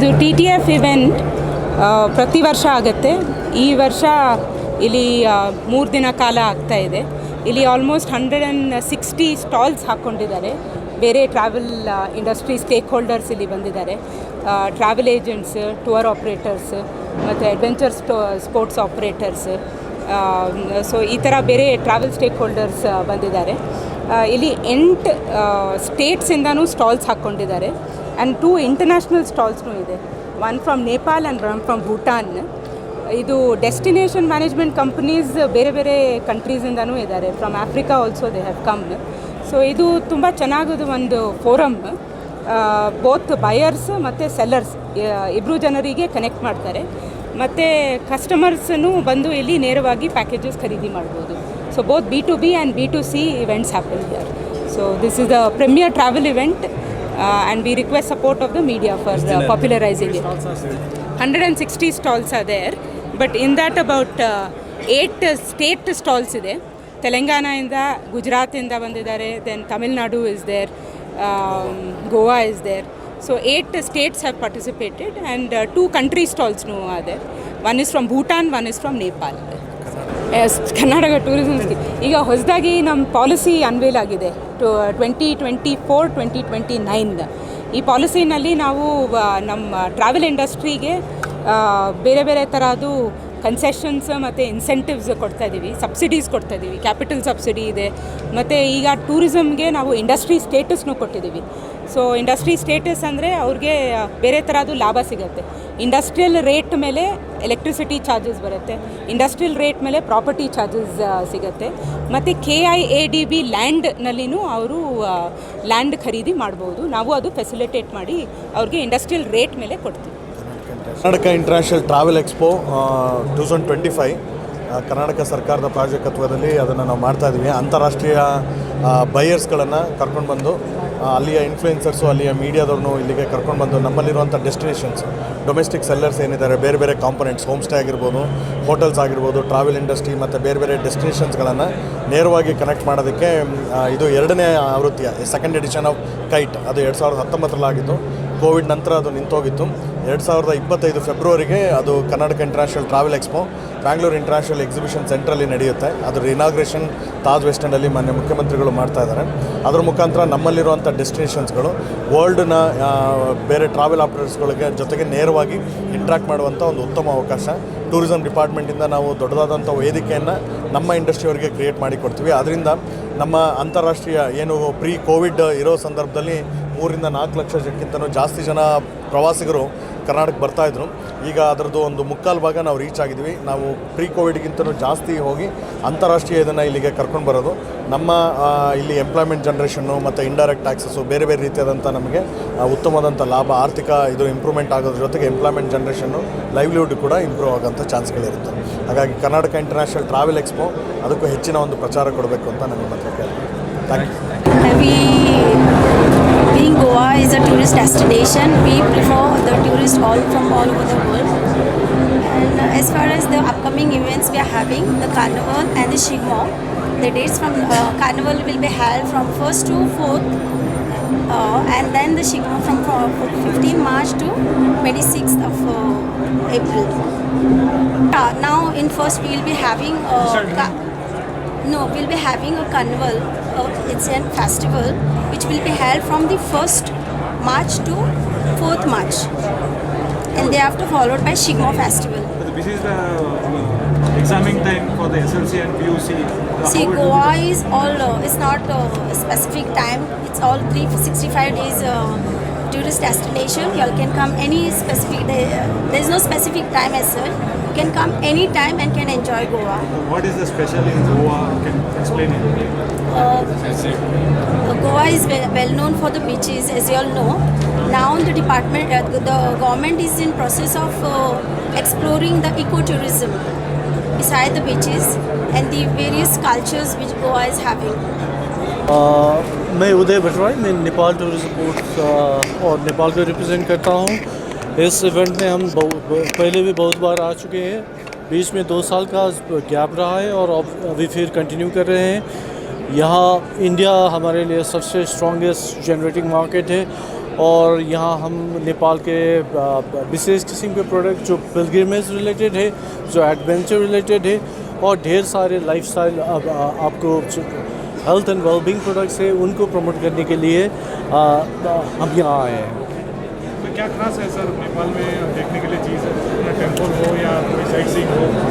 ಇದು T T F event ಪ್ರತಿ ವರ್ಷ ಆಗುತ್ತೆ. ಈ ವರ್ಷ ಇಲ್ಲಿ ಮೂರು ದಿನ ಕಾಲ ಆಗ್ತಾ ಇದೆ. ಇಲ್ಲಿ almost hundred and sixty stalls ಹಾಕ್ಕೊಂಡಿದ್ದಾರೆ ಬೇರೆ ಟ್ರಾವೆಲ್ ಇಂಡಸ್ಟ್ರಿ ಸ್ಟೇಕ್ ಹೋಲ್ಡರ್ಸ್ ಇಲ್ಲಿ ಬಂದಿದ್ದಾರೆ. ಟ್ರಾವೆಲ್ ಏಜೆಂಟ್ಸ್ ಟೂರ್ ಆಪ್ರೇಟರ್ಸ್ ಮತ್ತು ಅಡ್ವೆಂಚರ್ ಸ್ಟೋ ಸ್ಪೋರ್ಟ್ಸ್ ಆಪ್ರೇಟರ್ಸ್ ಸೊ ಈ ಥರ ಬೇರೆ ಟ್ರಾವೆಲ್ ಸ್ಟೇಕ್ ಹೋಲ್ಡರ್ಸ್ ಬಂದಿದ್ದಾರೆ. ಇಲ್ಲಿ ಎಂಟು ಸ್ಟೇಟ್ಸಿಂದನೂ ಸ್ಟಾಲ್ಸ್ ಹಾಕ್ಕೊಂಡಿದ್ದಾರೆ ಆ್ಯಂಡ್ ಟೂ ಇಂಟರ್ನ್ಯಾಷನಲ್ ಸ್ಟಾಲ್ಸ್ನೂ ಇದೆ. One from Nepal and one from Bhutan ಇದು ಡೆಸ್ಟಿನೇಷನ್ ಮ್ಯಾನೇಜ್ಮೆಂಟ್ ಕಂಪ್ನೀಸ್ ಬೇರೆ ಬೇರೆ ಕಂಟ್ರೀಸಿಂದನೂ ಇದ್ದಾರೆ from Africa also they have come so ಇದು ತುಂಬ ಚೆನ್ನಾಗದು ಒಂದು ಫೋರಮ್ ಬೋತ್ ಬಯರ್ಸ್ ಮತ್ತು ಸೆಲ್ಲರ್ಸ್ ಇಬ್ಬರು ಜನರಿಗೆ ಕನೆಕ್ಟ್ ಮಾಡ್ತಾರೆ. ಮತ್ತು ಕಸ್ಟಮರ್ಸನ್ನು ಬಂದು ಇಲ್ಲಿ ನೇರವಾಗಿ ಪ್ಯಾಕೇಜಸ್ ಖರೀದಿ ಮಾಡ್ಬೋದು. So both B to B and B to C events happen here so this is the premier travel event and we request support of the media for popularising it hundred and sixty stalls are there but in that about eight state stalls ಇದೆ. ತೆಲಂಗಾಣದಿಂದ ಗುಜರಾತಿಂದ ಬಂದಿದ್ದಾರೆ then Tamil Nadu is there Goa is there so eight states have participated and two country ಸ್ಟಾಲ್ಸ್ನೂ ಅದೇ one is from Bhutan one is from Nepal Karnataka tourism scheme ಈಗ ಹೊಸದಾಗಿ ನಮ್ಮ policy unveil ಆಗಿದೆ. To twenty twenty four twenty twenty nine ಈ ಪಾಲಿಸಿನಲ್ಲಿ ನಾವು ನಮ್ಮ travel ಇಂಡಸ್ಟ್ರಿಗೆ ಬೇರೆ ಬೇರೆ ಥರದ್ದು ಕನ್ಸೆಷನ್ಸ್ ಮತ್ತು ಇನ್ಸೆಂಟಿವ್ಸ್ ಕೊಡ್ತಾ ಇದ್ದೀವಿ ಸಬ್ಸಿಡೀಸ್ ಕೊಡ್ತಾ ಇದ್ದೀವಿ ಕ್ಯಾಪಿಟಲ್ ಸಬ್ಸಿಡಿ ಇದೆ. ಮತ್ತು ಈಗ ಟೂರಿಸಮ್ಗೆ ನಾವು ಇಂಡಸ್ಟ್ರಿ ಸ್ಟೇಟಸ್ನೂ ಕೊಟ್ಟಿದ್ದೀವಿ ಸೊ ಇಂಡಸ್ಟ್ರಿ ಸ್ಟೇಟಸ್ ಅಂದರೆ ಅವ್ರಿಗೆ ಬೇರೆ ಥರದ್ದು ಲಾಭ ಸಿಗುತ್ತೆ. ಇಂಡಸ್ಟ್ರಿಯಲ್ ರೇಟ್ ಮೇಲೆ ಎಲೆಕ್ಟ್ರಿಸಿಟಿ ಚಾರ್ಜಸ್ ಬರುತ್ತೆ. ಇಂಡಸ್ಟ್ರಿಯಲ್ ರೇಟ್ ಮೇಲೆ ಪ್ರಾಪರ್ಟಿ ಚಾರ್ಜಸ್ ಸಿಗುತ್ತೆ. ಮತ್ತು K I A D B ಲ್ಯಾಂಡ್ನಲ್ಲಿನೂ ಅವರು ಲ್ಯಾಂಡ್ ಖರೀದಿ ಮಾಡ್ಬೋದು. ನಾವು ಅದು ಫೆಸಿಲಿಟೇಟ್ ಮಾಡಿ ಅವ್ರಿಗೆ ಇಂಡಸ್ಟ್ರಿಯಲ್ ರೇಟ್ ಮೇಲೆ ಕೊಡ್ತೀವಿ. Karnataka international travel expo two thousand twenty five Karnataka ಸರ್ಕಾರದ ಪ್ರಾಯೋಜಕತ್ವದಲ್ಲಿ ಅದನ್ನು ನಾವು ಮಾಡ್ತಾ ಇದ್ದೀವಿ ಅಂತಾರಾಷ್ಟ್ರೀಯ ಬೈಯರ್ಸ್ಗಳನ್ನು ಕರ್ಕೊಂಡು ಬಂದು ಅಲ್ಲಿಯ ಇನ್ಫ್ಲೂಯೆನ್ಸರ್ಸು ಅಲ್ಲಿಯ ಮೀಡಿಯಾದವ್ರನ್ನು ಇಲ್ಲಿಗೆ ಕರ್ಕೊಂಡು ಬಂದು ನಮ್ಮಲ್ಲಿರುವಂಥ ಡೆಸ್ಟಿನೇಷನ್ಸ್ ಡೊಮೆಸ್ಟಿಕ್ ಸೆಲ್ಲರ್ಸ್ ಏನಿದ್ದಾರೆ, ಬೇರೆ ಬೇರೆ ಕಾಂಪೊನೆಂಟ್ಸ್ ಹೋಮ್ ಸ್ಟೇ ಆಗಿರ್ಬೋದು ಹೋಟೆಲ್ಸ್ ಆಗಿರ್ಬೋದು ಟ್ರಾವೆಲ್ ಇಂಡಸ್ಟ್ರಿ ಮತ್ತು ಬೇರೆ ಬೇರೆ ಡೆಸ್ಟಿನೇಷನ್ಸ್ಗಳನ್ನು ನೇರವಾಗಿ ಕನೆಕ್ಟ್ ಮಾಡೋದಕ್ಕೆ ಇದು ಎರಡನೇ ಆವೃತ್ತಿಯ ಸೆಕೆಂಡ್ ಎಡಿಷನ್ ಆಫ್ ಕೈಟ್ ಅದು ಎರಡು ಸಾವಿರದ ಹತ್ತೊಂಬತ್ತರಲ್ಲಾಗಿತ್ತು. ಕೋವಿಡ್ ನಂತರ ಅದು ನಿಂತೋಗಿತ್ತು. ಎರಡು ಸಾವಿರದ ಇಪ್ಪತ್ತೈದು ಫೆಬ್ರವರಿಗೆ ಅದು Karnataka international travel expo Bangalore international exhibition ಸೆಂಟ್ರಲ್ಲಿ ನಡೆಯುತ್ತೆ. ಅದರ ಇನಾಗ್ರೇಷನ್ ತಾಜ್ ವೆಸ್ಟ್ ಎಂಡಲ್ಲಿ ಮಾನ್ಯ ಮುಖ್ಯಮಂತ್ರಿಗಳು ಮಾಡ್ತಾ ಇದ್ದಾರೆ ಅದರ ಮುಖಾಂತರ ನಮ್ಮಲ್ಲಿರುವಂಥ ಡೆಸ್ಟಿನೇಷನ್ಸ್ಗಳು ವರ್ಲ್ಡ್ನ ಬೇರೆ ಟ್ರಾವೆಲ್ ಆಪರೇಟರ್ಸ್ಗಳಿಗೆ ಜೊತೆಗೆ ನೇರವಾಗಿ ಇಂಟ್ರಾಕ್ಟ್ ಮಾಡುವಂಥ ಒಂದು ಉತ್ತಮ ಅವಕಾಶ. ಟೂರಿಸಂ ಡಿಪಾರ್ಟ್ಮೆಂಟಿಂದ ನಾವು ದೊಡ್ಡದಾದಂಥ ವೇದಿಕೆಯನ್ನು ನಮ್ಮ ಇಂಡಸ್ಟ್ರಿಯವರಿಗೆ ಕ್ರಿಯೇಟ್ ಮಾಡಿಕೊಡ್ತೀವಿ. ಅದರಿಂದ ನಮ್ಮ ಅಂತಾರಾಷ್ಟ್ರೀಯ ಏನು ಪ್ರೀ ಕೋವಿಡ್ ಇರೋ ಸಂದರ್ಭದಲ್ಲಿ ಮೂರಿಂದ ನಾಲ್ಕು ಲಕ್ಷ ಜಾಸ್ತಿ ಜನ ಪ್ರವಾಸಿಗರು ಕರ್ನಾಟಕಕ್ಕೆ ಬರ್ತಾಯಿದ್ರು ಈಗ ಅದರದ್ದು ಒಂದು ಮುಕ್ಕಾಲು ಭಾಗ ನಾವು ರೀಚ್ ಆಗಿದ್ವಿ ನಾವು ಪ್ರೀ ಕೋವಿಡ್ಗಿಂತನೂ ಜಾಸ್ತಿ ಹೋಗಿ ಅಂತಾರಾಷ್ಟ್ರೀಯ ಇದನ್ನು ಇಲ್ಲಿಗೆ ಕರ್ಕೊಂಡು ಬರೋದು. ನಮ್ಮ ಇಲ್ಲಿ ಎಂಪ್ಲಾಯ್ಮೆಂಟ್ ಜನ್ರೇಷನ್ನು ಮತ್ತು ಇಂಡೈರೆಕ್ಟ್ ಟ್ಯಾಕ್ಸಸ್ಸು ಬೇರೆ ಬೇರೆ ರೀತಿಯಾದಂಥ ನಮಗೆ ಉತ್ತಮವಾದಂಥ ಲಾಭ, ಆರ್ಥಿಕ ಇದು ಇಂಪ್ರೂವ್ಮೆಂಟ್ ಆಗೋದ್ರ ಜೊತೆಗೆ ಎಂಪ್ಲಾಯ್ಮೆಂಟ್ ಜನ್ರೇಷನ್ನು ಲೈವ್ಲಿಹುಡ್ ಕೂಡ ಇಂಪ್ರೂವ್ ಆಗೋಂಥ ಚಾನ್ಸ್ಗಳಿರುತ್ತೆ ಹಾಗಾಗಿ ಕರ್ನಾಟಕ ಇಂಟರ್ನ್ಯಾಷನಲ್ ಟ್ರಾವೆಲ್ ಎಕ್ಸ್ಪೋ ಅದಕ್ಕೂ ಹೆಚ್ಚಿನ ಒಂದು ಪ್ರಚಾರ ಕೊಡಬೇಕು ಅಂತ ನನ್ನ ಮಾತ್ರ ಕೇಳ್ತೀನಿ. Thank you Goa is a tourist destination, we prefer the tourists all from all over the world. And uh, as far as the upcoming events we are having, the Carnival and the Shigmo, the dates from uh, Carnival will be held from 1st to 4th. Uh, and then the Shigmo from uh, 15 March to 26th of uh, April. Uh, now in first we will be having uh, ca- no, we'll be having a carnival. It's a festival which will be held from the 1st March to 4th March. And thereafter followed by Shigmo festival. But This is the uh, examining time for the SLC and PUC. See, Goa is all, uh, it's not uh, a specific time. It's all 365 days uh, tourist destination. You all can come any specific day. Uh, there's no specific time as such You can come anytime and can enjoy Goa. What is the special in Goa? Can you explain it? Uh, Goa is well, well known for the beaches, as you all know. Now the department, uh, the government is in process of uh, exploring the ecotourism beside the beaches and the various cultures which Goa is having. आ, मैं उदय भटवाई मैं Nepal tourism board और नेपाल को represent करता हूँ इस event में हम पहले भी बहुत बार आ चुके हैं। बीच में दो साल का गैप रहा है और अभी फिर कंटिन्यू कर रहे हैं। यहाँ इंडिया हमारे लिए सबसे स्ट्रॉन्गेस्ट जनरेटिंग मार्केट है और यहाँ हम नेपाल के विशेष किस्म के प्रोडक्ट जो पिलग्रिमेज रिलेटेड है जो एडवेंचर रिलेटेड है और ढेर सारे लाइफस्टाइल अब आ, आपको हेल्थ एंड वेलबींग प्रोडक्ट्स है उनको प्रमोट करने के लिए हम यहाँ आए हैं।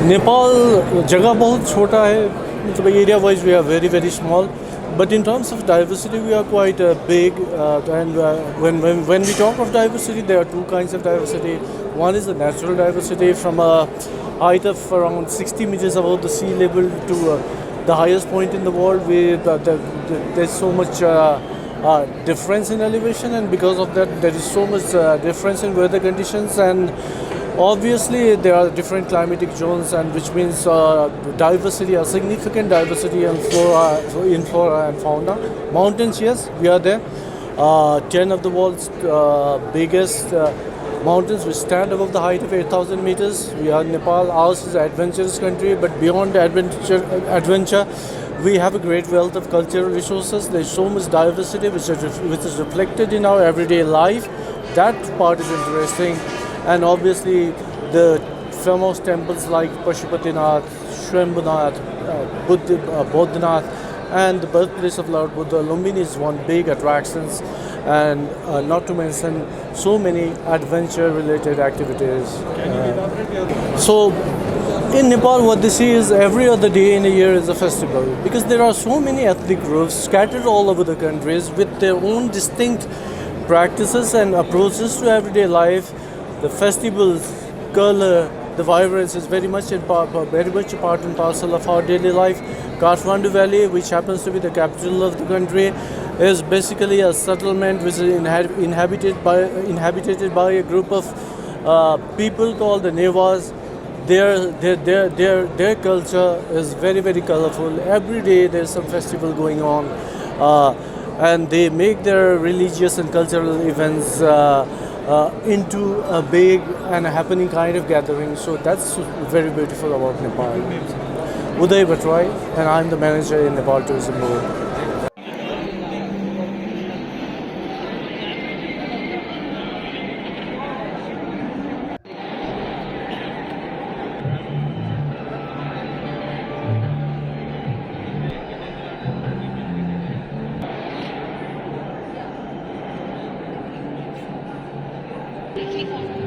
नेपाल जगह बहुत छोटा है मतलब area wise we are very very small but in terms of diversity we are quite big and when we talk of diversity there are two kind of diversity one is the natural diversity from height of around sixty metres about the sea level to the highest point in the world with so much uh, difference in elevation and because of that there is so much uh, difference in weather conditions and obviously there are different climatic zones and which means uh, diversity a significant diversity in flora, in flora and fauna. Mountains yes we are there. Uh, 10 of the world's uh, biggest uh, mountains which stand above the height of 8000 meters. We are nepal. Ours is an adventurous country but beyond adventure adventure we have a great wealth of cultural resources. There's so much diversity which is, which is reflected in our everyday life. That part is interesting. And obviously, the famous temples like Pashupatinath, Shwambhunath, uh, Buddha, uh, Bodhanath, and the birthplace of Lord Buddha, Lumbini is one big attractions. And uh, not to mention so many adventure related activities. Uh, so in Nepal, what they see is every other day in a year is a festival because there are so many ethnic groups scattered all over the countries with their own distinct practices and approaches to everyday life. The festivals, color, the vibrance is very much in part, very much a part and parcel of our daily life. Kathmandu Valley, which happens to be the capital of the country, is basically a settlement which is inhabited by inhabited by a group of uh, people called the Nevas their, their, their, their, their culture is very, very colorful. Every day there's some festival going on. Uh, and they make their religious and cultural events uh, uh, into a big and a happening kind of gathering. So that's very beautiful about Nepal. Uday Batwai, and I'm the manager in Nepal Tourism Board. people.